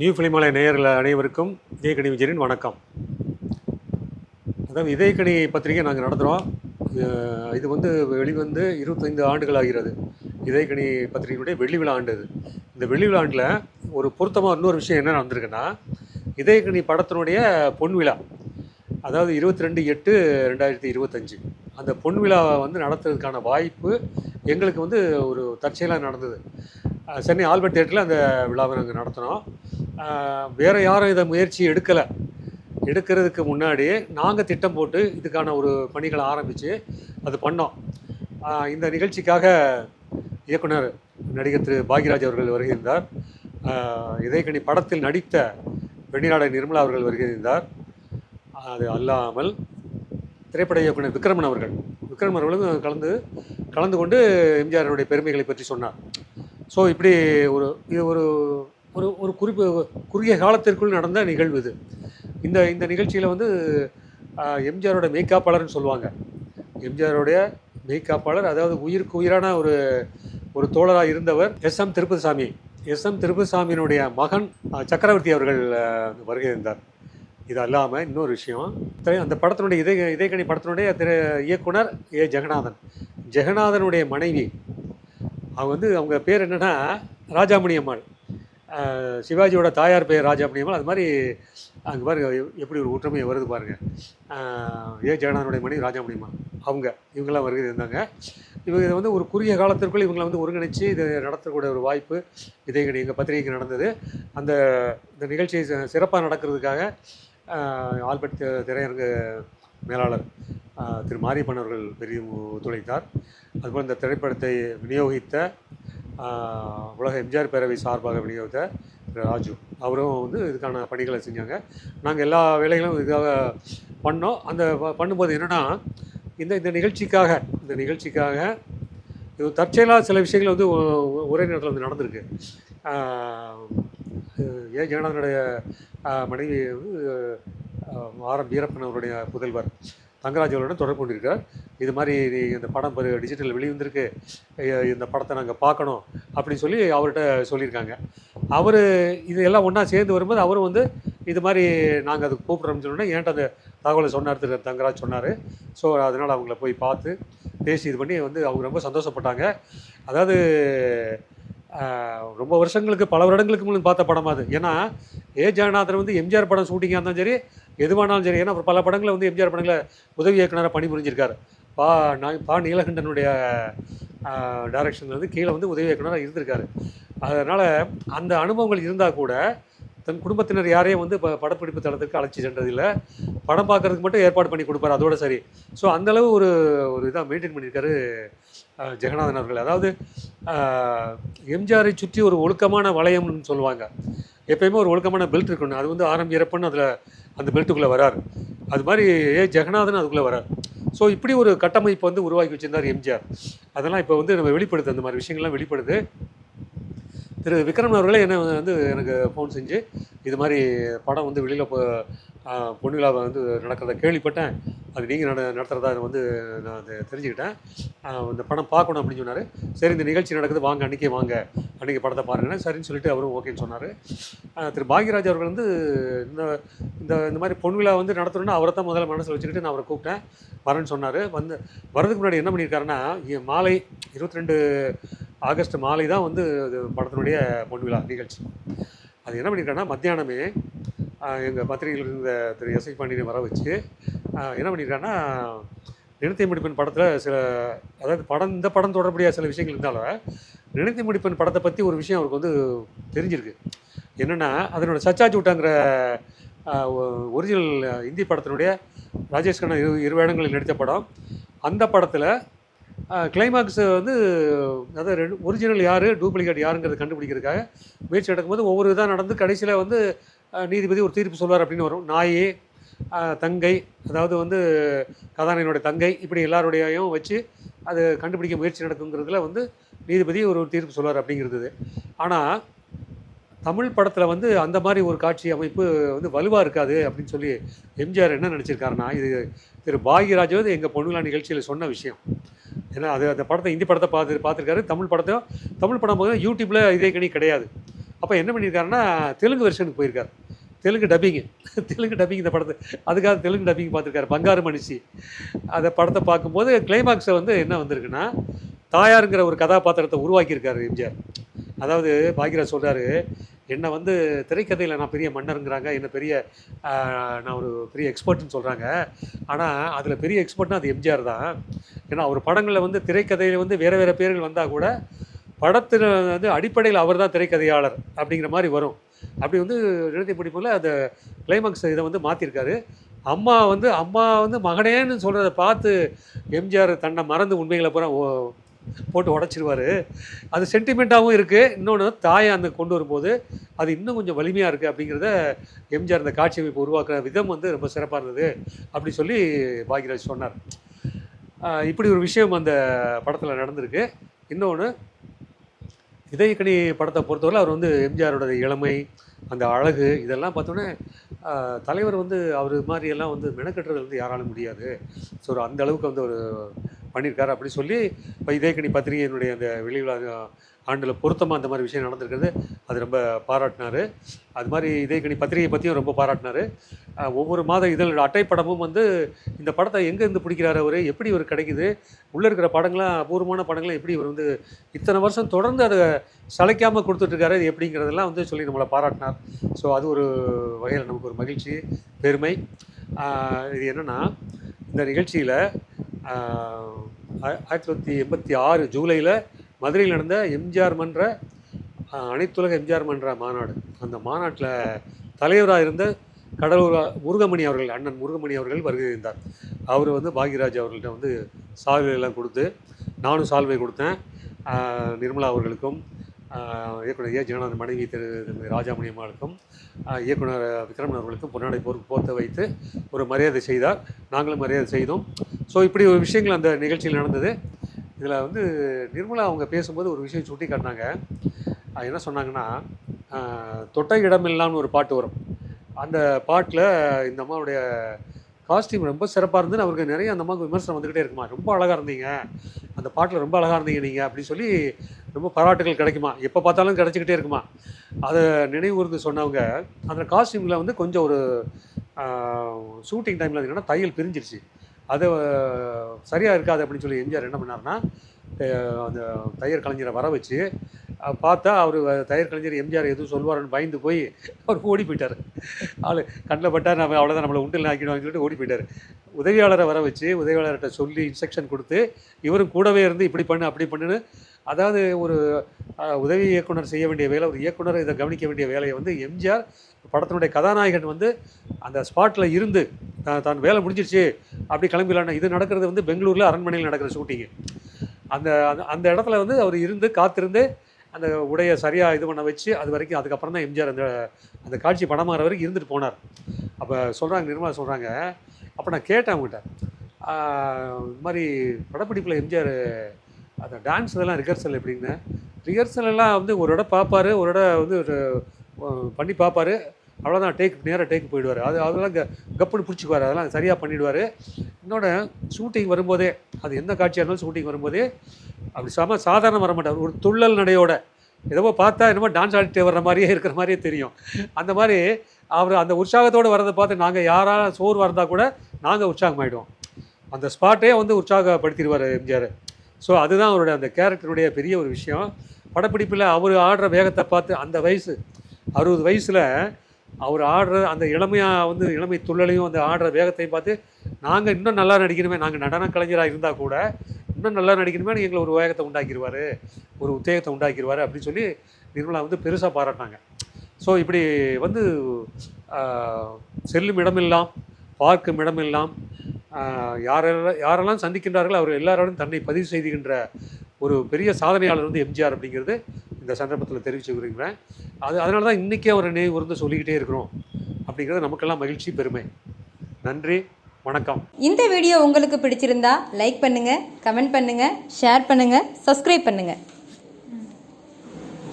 New ஃபிலிமலை நேயர்கள் அனைவருக்கும் இதயக்கணி விஜயனின் வணக்கம். அதாவது இதயக்கணி பத்திரிகை நாங்கள் நடத்துகிறோம் இது வந்து வெளிவந்து இருபத்தைந்து ஆண்டுகள் ஆகிறது. இதயக்கணி பத்திரிகையினுடைய வெள்ளி விழா ஆண்டு இது. இந்த வெள்ளி விழா ஆண்டில் ஒரு பொருத்தமாக இன்னொரு விஷயம் என்ன நடந்திருக்குன்னா இதயக்கணி படத்தினுடைய பொன் விழா. அதாவது இருபத்தி ரெண்டு எட்டு ரெண்டாயிரத்தி இருபத்தஞ்சு. அந்த பொன் விழாவை வந்து நடத்துறதுக்கான வாய்ப்பு எங்களுக்கு வந்து ஒரு தற்செயலாக நடந்தது. சென்னை ஆல்பர்ட் தேட்டரில் அந்த விழாவை நாங்கள் நடத்தினோம். வேறு யாரும் இதை முயற்சி எடுக்கலை. எடுக்கிறதுக்கு முன்னாடியே நாங்கள் திட்டம் போட்டு இதுக்கான ஒரு பணிகளை ஆரம்பித்து அது பண்ணோம். இந்த நிகழ்ச்சிக்காக இயக்குனர் நடிகர் திரு பாக்யராஜ் அவர்கள் வருகின்றார். அஹ் இதயக்கணி படத்தில் நடித்த வெண்ணிநாடை நிர்மலா அவர்கள் வருகின்றார். அது அல்லாமல் திரைப்பட இயக்குனர் விக்ரமன் அவர்கள். விக்ரமன் அவர்களும் கலந்து கலந்து கொண்டு எம்ஜிஆருடைய பெருமைகளை பற்றி சொன்னார். ஸோ இப்படி ஒரு இது ஒரு ஒரு ஒரு குறிப்பு குறுகிய காலத்திற்குள் நடந்த நிகழ்வு இது. இந்த இந்த நிகழ்ச்சியில் வந்து எம்ஜிஆரோட மெய்காப்பாளர்னு சொல்லுவாங்க. எம்ஜிஆருடைய மெய்காப்பாளர் அதாவது உயிருக்கு உயிரான ஒரு ஒரு தோழராக இருந்தவர் S M Tirupathisamy. S M திருப்பதிசாமியினுடைய மகன் சக்கரவர்த்தி அவர்கள் வருகை இருந்தார் இது அல்லாமல் இன்னொரு விஷயம் அந்த படத்தினுடைய இதய இதயக்கணி படத்தினுடைய திரு இயக்குனர் ஏ. ஜெகநாதன். ஜெகநாதனுடைய மனைவி. அவங்க வந்து அவங்க பேர் என்னன்னா ராஜாமணி அம்மாள். சிவாஜியோட தாயார் பெயர் ராஜா அம்மாள் அது மாதிரி அங்கே பாருங்க எப்படி ஒரு ஒற்றுமை வருது பாருங்கள் ஏ. ஜெகநாதனுடைய மனைவி ராஜா முடியுமா அவங்க இவங்கெல்லாம் வருகிறது இருந்தாங்க இவங்க இதை வந்து ஒரு குறுகிய காலத்திற்குள் இவங்களை வந்து ஒருங்கிணைச்சு இதை நடத்தக்கூடிய ஒரு வாய்ப்பு இதை எங்கள் பத்திரிகைக்கு நடந்தது. அந்த இந்த நிகழ்ச்சியை சிறப்பாக நடக்கிறதுக்காக ஆல்பர்ட் திரையரங்கு மேலாளர் திரு மாரியப்பன் அவர்கள் பெரிய ஒத்துழைத்தார். அதுபோல் இந்த திரைப்படத்தை விநியோகித்த உலக எம்ஜிஆர் பேரவை சார்பாக விநியோகித்த ராஜு. அவரும் வந்து இதுக்கான பணிகளை செஞ்சாங்க. நாங்கள் எல்லா வேலைகளும் இதுக்காக பண்ணோம். அந்த பண்ணும்போது என்னென்னா இந்த இந்த நிகழ்ச்சிக்காக இந்த நிகழ்ச்சிக்காக இது தற்செயலாக சில விஷயங்கள் வந்து ஒரே நேரத்தில் வந்து நடந்திருக்கு. ஏ. ஜெகநாதனுடைய மனைவி வந்து ஆஹ் ஆர். எம். வீரப்பன் அவருடைய புதல்வர். தங்கராஜ் அவர்களுடன் தொடர்பு கொண்டிருக்கிறார். இது மாதிரி நீ இந்த படம் டிஜிட்டல் வெளிவந்திருக்கு. இந்த படத்தை நாங்கள் பார்க்கணும் அப்படின்னு சொல்லி அவர்கிட்ட சொல்லியிருக்காங்க. அவர் இது எல்லாம் ஒன்றா சேர்ந்து வரும்போது அவரும் வந்து இது மாதிரி நாங்கள் அதுக்கு கூப்பிட்றோம்னு சொன்னோன்னே என்கிட்ட அந்த தகவலை சொன்னார். திரு தங்கராஜ் சொன்னார். ஸோ அதனால் அவங்கள போய் பார்த்து பேசி இது பண்ணி வந்து அவங்க ரொம்ப சந்தோஷப்பட்டாங்க. அதாவது ரொம்ப வருஷங்களுக்கு பல வருடங்களுக்கு முன்னாடி பார்த்த படமா அது. ஏன்னா ஏ. ஜெகநாதன் வந்து எம்ஜிஆர் படம் ஷூட்டிங்காக இருந்தாலும் சரி எதுவானாலும் சரி. ஏன்னா அப்புறம் பல படங்களில் வந்து எம்ஜிஆர் படங்களில் உதவி இயக்குனராக பணிபுரிஞ்சிருக்காரு. பா நான் பா நீலகண்டனுடைய டைரக்ஷனில் வந்து கீழே வந்து உதவி இயக்குனராக இருந்திருக்காரு. அதனால் அந்த அனுபவங்கள் இருந்தால் கூட தன் குடும்பத்தினர் யாரையும் வந்து இப்போ படப்பிடிப்பு தளத்துக்கு அழைச்சி சென்றதில்லை. படம் பார்க்கறதுக்கு மட்டும் ஏற்பாடு பண்ணி கொடுப்பாரு அதோட சரி. ஸோ அந்தளவு ஒரு ஒரு இதாக மெயின்டைன் பண்ணியிருக்காரு ஜெகநாதன் அவர்கள். அதாவது எம்ஜிஆரை சுற்றி ஒரு ஒழுக்கமான வளையம்னு சொல்லுவாங்க. எப்பயுமே ஒரு ஒழுக்கமான பெல்ட் இருக்கணும். அது வந்து ஆரம்பி இறப்புன்னு அதில் அந்த பெல்ட்டுக்குள்ளே வராரு. அது மாதிரி ஏ ஜெகநாதன் அதுக்குள்ளே வரார். ஸோ இப்படி ஒரு கட்டமைப்பு வந்து உருவாக்கி வச்சுருந்தார் எம்ஜிஆர். அதெல்லாம் இப்போ வந்து நம்ம வெளிப்படுது. அந்த மாதிரி விஷயங்கள்லாம் வெளிப்படுது. திரு விக்ரம் அவர்களே என்ன வந்து எனக்கு ஃபோன் செஞ்சு இது மாதிரி படம் வந்து வெளியில் இப்போ பொண்ணு விழாவை வந்து நடக்கிறத கேள்விப்பட்டேன். அது நீங்கள் நட நடத்துகிறதா வந்து நான் அதை தெரிஞ்சுக்கிட்டேன். இந்த படம் பார்க்கணும் அப்படின்னு சொன்னார். சரி இந்த நிகழ்ச்சி நடக்குது வாங்க அன்றைக்கே வாங்க. அன்றைக்கி படத்தை பாருங்கன்னு சரின்னு சொல்லிட்டு அவரும் ஓகேன்னு சொன்னார். திரு. பாக்யராஜ் அவர்கள் வந்து இந்த இந்த இந்த மாதிரி பொன் விழா வந்து நடத்தணும்னா அவரை தான் முதல்ல மனசில் வச்சுக்கிட்டு நான் அவரை கூப்பிட்டேன். வரேன்னு சொன்னார். வந்து வரதுக்கு முன்னாடி என்ன பண்ணியிருக்காருன்னா மாலை இருபத்தி ரெண்டு ஆகஸ்ட் மாலை தான் வந்து படத்தினுடைய பொன் விழா நிகழ்ச்சி. அது என்ன பண்ணியிருக்காருன்னா மத்தியானமே எங்கள் பத்திரிகையில் இருந்த திரு எஸ்ஐ பாண்டியனை வர வச்சு என்ன பண்ணியிருக்காங்கன்னா நினைத்தை முடிப்பன் படத்தில் சில அதாவது படம் இந்த படம் தொடர்புடைய சில விஷயங்கள் இருந்தாலும் நினைத்தை முடிப்பன் படத்தை பற்றி ஒரு விஷயம் அவருக்கு வந்து தெரிஞ்சிருக்கு. என்னென்னா அதனோட சச்சா சூட்டாங்கிற ஒரிஜினல் இந்தி படத்தினுடைய ராஜேஷ் கண்ணா இரு இரு இடங்களில் நடித்த படம். அந்த படத்தில் கிளைமாக்ஸ் வந்து அதாவது ரெண்டு ஒரிஜினல் யார் டூப்ளிகேட் யாருங்கிறத கண்டுபிடிக்கிறதுக்காக முயற்சி எடுக்கும்போது ஒவ்வொரு இதாக நடந்து கடைசியில் வந்து நீதிபதி ஒரு தீர்ப்பு சொல்வார் அப்படின்னு வரும். நாயே தங்கை அதாவது வந்து கதாநாயகனுடைய தங்கை இப்படி எல்லாருடையும் வச்சு அது கண்டுபிடிக்க முயற்சி நடக்குங்கிறதுல வந்து நீதிபதி ஒரு தீர்ப்பு சொல்வார் அப்படிங்கிறது. ஆனால் தமிழ் படத்தில் வந்து அந்த மாதிரி ஒரு காட்சி அமைப்பு வந்து வலுவாக இருக்காது அப்படின்னு சொல்லி எம்ஜிஆர் என்ன நினச்சிருக்காருன்னா இது திரு பாக்யராஜ் வந்து எங்கள் பொண்ணுலா நிகழ்ச்சியில் சொன்ன விஷயம். ஏன்னா அது அந்த படத்தை இந்தி படத்தை பார்த்து பார்த்துருக்காரு. தமிழ் படத்தையும் தமிழ் படம் போது யூடியூப்பில் இதே கணி கிடையாது. அப்போ என்ன பண்ணியிருக்காருன்னா தெலுங்கு வெர்ஷனுக்கு போயிருக்காரு. தெலுங்கு டப்பிங்கு தெலுங்கு டப்பிங் இந்த படத்தை. அதுக்காக தெலுங்கு டப்பிங் பார்த்துருக்காரு. பங்காரு மனுஷி அந்த படத்தை பார்க்கும்போது கிளைமாக்ஸை வந்து என்ன வந்திருக்குன்னா தாயாருங்கிற ஒரு கதாபாத்திரத்தை உருவாக்கியிருக்காரு எம்ஜிஆர். அதாவது பாக்யராஜ் சொல்கிறாரு என்னை வந்து திரைக்கதையில் நான் பெரிய மன்னருங்கிறாங்க. என்னை பெரிய நான் ஒரு பெரிய எக்ஸ்பர்ட்னு சொல்கிறாங்க ஆனால் அதில் பெரிய எக்ஸ்பர்ட்னா அது எம்ஜிஆர் தான். ஏன்னா அவர் படங்களில் வந்து திரைக்கதையில் வந்து வேறு வேறு பேர்கள் வந்தால் கூட படத்தில் வந்து அடிப்படையில் அவர் தான் திரைக்கதையாளர் அப்படிங்கிற மாதிரி வரும். அப்படி வந்து எழுதி பிடிப்பில் அந்த கிளைமாக்ஸ் இதை வந்து மாற்றிருக்காரு அம்மா வந்து அம்மா வந்து மகனேன்னு சொல்கிறத பார்த்து எம்ஜிஆர் தன்னை மறந்து உண்மைகளை பூரா போட்டு உடச்சிருவார். அது சென்டிமெண்ட்டாகவும் இருக்குது இன்னொன்று தாயை அந்த கொண்டு வரும்போது அது இன்னும் கொஞ்சம் வலிமையாக இருக்குது அப்படிங்கிறத எம்ஜிஆர் அந்த காட்சி அமைப்பு உருவாக்குற விதம் வந்து ரொம்ப சிறப்பாக இருந்தது அப்படி சொல்லி பாக்யராஜ் சொன்னார். இப்படி ஒரு விஷயம் அந்த படத்தில் நடந்திருக்கு. இன்னொன்று இதயக்கணி படத்தை பொறுத்தவரை அவர் வந்து எம்ஜிஆரோட இளமை அந்த அழகு இதெல்லாம் பார்த்தோன்னே தலைவர் வந்து அவர் மாதிரியெல்லாம் வந்து மெனக்கட்டுறது வந்து யாராலும் முடியாது. ஸோ அந்த அளவுக்கு வந்து ஒரு பண்ணியிருக்காரு அப்படின்னு சொல்லி இப்போ இதயக்கணி பத்திரிகையினுடைய அந்த வெளிவிழா ஆண்டில் பொருத்தமாக அந்த மாதிரி விஷயம் நடந்திருக்கிறது அது ரொம்ப பாராட்டினார். அது மாதிரி இதே கணி பத்திரிகை பற்றியும் ரொம்ப பாராட்டினார். ஒவ்வொரு மாத இதழ் அட்டைப்படமும் வந்து இந்த படத்தை எங்கேருந்து பிடிக்கிறாரு அவர்? எப்படி இவர் கிடைக்குது? உள்ளே இருக்கிற படங்களாம் அபூர்வமான படங்களாம் எப்படி இவர் வந்து இத்தனை வருஷம் தொடர்ந்து அதை சளைக்காமல் கொடுத்துட்ருக்காரு? எப்படிங்கிறதெல்லாம் வந்து சொல்லி நம்மளை பாராட்டினார். ஸோ அது ஒரு வகையில் நமக்கு ஒரு மகிழ்ச்சி பெருமை. இது என்னென்னா இந்த நிகழ்ச்சியில் ஆயிரத்தி தொள்ளாயிரத்தி எண்பத்தி ஆறு ஜூலையில் மதுரையில் நடந்த எம்ஜிஆர் மன்ற அனைத்துலக எம்ஜிஆர் மன்ற மாநாடு. அந்த மாநாட்டில் தலைவராக இருந்த கடலூர் முருகமணி அவர்கள் அண்ணன் முருகமணி அவர்கள் வருகை இருந்தார் அவர் வந்து பாக்யராஜ் அவர்கள்ட்ட வந்து சால்வையெல்லாம் கொடுத்து நானும் சால்வை கொடுத்தேன். நிர்மலா அவர்களுக்கும் இயக்குனர் ஏ. ஜெகநாதன் மனைவி திரு ராஜாமணி அம்மாளுக்கும் இயக்குனர் விக்ரமன் அவர்களுக்கும் பொன்னாடை போர் போர்த்த வைத்து ஒரு மரியாதை செய்தார். நாங்களும் மரியாதை செய்தோம். ஸோ இப்படி ஒரு விஷயங்கள் அந்த நிகழ்ச்சியில் நடந்தது. இதில் வந்து நிர்மலா அவங்க பேசும்போது ஒரு விஷயம் சுட்டி காட்டினாங்க. அது என்ன சொன்னாங்கன்னா தொட்ட இடமில்லான்னு ஒரு பாட்டு வரும். அந்த பாட்டில் இந்த அம்மாவுடைய காஸ்டியூம் ரொம்ப சிறப்பாக இருந்துன்னு அவருக்கு நிறைய அந்த அம்மாவுக்கு விமர்சனம் வந்துக்கிட்டே இருக்குமா. ரொம்ப அழகாக இருந்தீங்க. அந்த பாட்டில் ரொம்ப அழகாக இருந்தீங்க நீங்கள் அப்படின்னு சொல்லி ரொம்ப பாராட்டுகள் கிடைக்குமா. எப்போ பார்த்தாலும் கிடைச்சிக்கிட்டே இருக்குமா. அதை நினைவுறுந்து சொன்னவங்க அந்த காஸ்டியூமில் வந்து கொஞ்சம் ஒரு ஷூட்டிங் டைமில் இருந்தீங்கன்னா தையல் பிரிஞ்சிருச்சு. அது சரியாக இருக்காது அப்படின்னு சொல்லி எம்ஜிஆர் என்ன பண்ணாருன்னா அந்த தையர் கலைஞரை வர வச்சு பார்த்தா அவர் தையர் கலைஞர் எம்ஜிஆர் எதுவும் சொல்லுவாருன்னு பயந்து போய் அவர் ஓடி போயிட்டார். ஆள் கண்ணில் பட்டார் நம்ம அவ்வளோதான் நம்மளை உண்டில் ஆக்கிடுவாங்கன்னு சொல்லிட்டு ஓடி போயிட்டார். உதவியாளரை வர வச்சு உதவியாளர்கிட்ட சொல்லி இன்ஸ்ட்ரக்ஷன் கொடுத்து இவரும் கூடவே இருந்து இப்படி பண்ணு அப்படி பண்ணுன்னு அதாவது ஒரு உதவி இயக்குனர் செய்ய வேண்டிய வேலை ஒரு இயக்குனர் இதை கவனிக்க வேண்டிய வேலையை வந்து எம்ஜிஆர் படத்தினுடைய கதாநாயகன் வந்து அந்த ஸ்பாட்டில் இருந்து தான் தான் வேலை முடிஞ்சிருச்சு அப்படி கிளம்பிடலான்னு. இது நடக்கிறது வந்து பெங்களூரில் அரண்மனையில் நடக்கிற ஷூட்டிங்கு. அந்த அந்த- அந்த இடத்துல வந்து அவர் இருந்து காத்திருந்து அந்த உடையை சரியாக இது பண்ண வச்சு அது வரைக்கும் அதுக்கப்புறம் தான் எம்ஜிஆர் அந்த அந்த காட்சி படமாற வரைக்கும் இருந்துட்டு போனார். அப்போ சொல்கிறாங்க நிர்மலா சொல்கிறாங்க அப்போ நான் கேட்டேன் அவங்ககிட்ட. இந்த மாதிரி படப்பிடிப்பில் எம்ஜிஆர் அந்த டான்ஸ் இதெல்லாம் ரிஹர்சல் எப்படின்னு ரிஹர்சல் எல்லாம் வந்து ஒரு இடம் பார்ப்பாரு ஒரு இடம் வந்து ஒரு பண்ணி பார்ப்பாரு. அவ்வளோதான் டேக் நேராக டேக் போயிடுவார். அது அதெல்லாம் க கப்புன்னு பிடிச்சிக்குவார். அதெல்லாம் சரியாக பண்ணிடுவார். இன்னொன்று ஷூட்டிங் வரும்போதே அது எந்த காட்சியாக இருந்தாலும் ஷூட்டிங் வரும்போதே அப்படி சாம சாதாரண வர மாட்டார் ஒரு துள்ளல் நடையோட ஏதோ பார்த்தா என்னமோ டான்ஸ் ஆடிட்டு வர்ற மாதிரியே இருக்கிற மாதிரியே தெரியும். அந்த மாதிரி அவர் அந்த உற்சாகத்தோடு வரதை பார்த்து நாங்கள் யாராவது சோறு இருந்தால் கூட நாங்கள் உற்சாகமாயிடுவோம். அந்த ஸ்பாட்டே வந்து உற்சாகப்படுத்திடுவார் எம்ஜிஆர். ஸோ அதுதான் அவருடைய அந்த கேரக்டருடைய பெரிய ஒரு விஷயம். படப்பிடிப்பில் அவர் ஆடுற வேகத்தை பார்த்து அந்த வயசு அறுபது வயசில் அவர் ஆடுற அந்த இளமையாக வந்து இளமை துள்ளலையும் அந்த ஆடுற வேகத்தையும் பார்த்து நாங்கள் இன்னும் நல்லா நடிக்கணுமே நாங்கள் நடன கலைஞராக இருந்தால் கூட இன்னும் நல்லா நடிக்கணுமே எங்களை ஒரு வேகத்தை உண்டாக்கிடுவார் ஒரு உத்தேகத்தை உண்டாக்கிடுவார் அப்படின்னு சொல்லி நிர்மலா வந்து பெருசாக பாராட்டினாங்க. ஸோ இப்படி வந்து செல்லும் இடமெல்லாம் பார்க்கும் இடமெல்லாம் யாரெல்லாம் யாரெல்லாம் சந்திக்கின்றார்கள் அவர் எல்லாரோடும் தன்னை பதிவு செய்துகின்ற ஒரு பெரிய சாதனையாளர் வந்து எம்ஜிஆர் அப்படிங்கிறது. இந்த சந்தர்ப்பத்தில் தெரிவித்து விரும்புகிறேன். அது அதனால தான் இன்றைக்கே அவரை நினைவு கூர்ந்து சொல்லிக்கிட்டே இருக்கிறோம் அப்படிங்கிறது நமக்கெல்லாம் மகிழ்ச்சி பெருமை. நன்றி வணக்கம். இந்த வீடியோ உங்களுக்கு பிடிச்சிருந்தா லைக் பண்ணுங்கள் கமெண்ட் பண்ணுங்கள் ஷேர் பண்ணுங்கள் சப்ஸ்கிரைப் பண்ணுங்கள்